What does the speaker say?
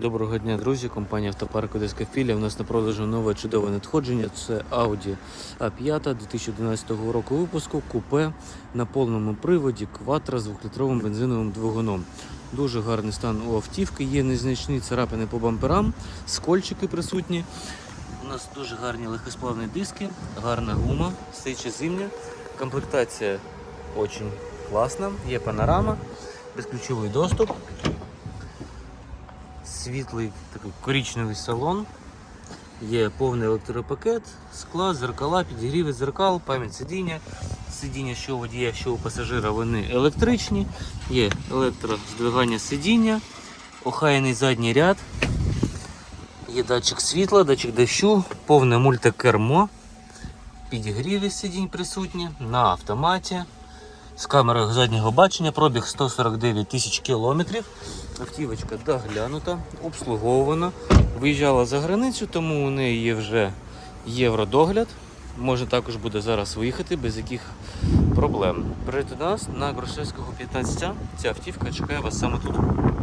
Доброго дня, друзі. Компанія Автопарк Одеська філія. У нас на продажу нове чудове надходження. Це Audi A5 2011 року випуску, купе на повному приводі, кватро з двохлітровим бензиновим двигуном. Дуже гарний стан у автівки. Є незначні царапини по бамперам, скольчики присутні. У нас дуже гарні легкосплавні диски, гарна гума, стоїть зимня. Комплектація дуже класна. Є панорама, безключовий доступ світлий такий коричневий салон. Є повний електропакет, скла, зеркала, підігріви зеркал, пам'ять сидіння. Сидіння, що у водія, що у пасажира, вони електричні. Є електроздвигання сидіння, охайний задній ряд. Є датчик світла, датчик дощу, повне мультикермо. Підігріви сидінь присутні на автоматі. З камерою заднього бачення, пробіг 149 тисяч кілометрів. Автівочка доглянута, обслуговувана. Виїжджала за границю, тому у неї є вже євродогляд. Може також буде зараз виїхати без яких проблем. Прийти до нас на Грушевського 15. Ця автівка чекає вас саме тут.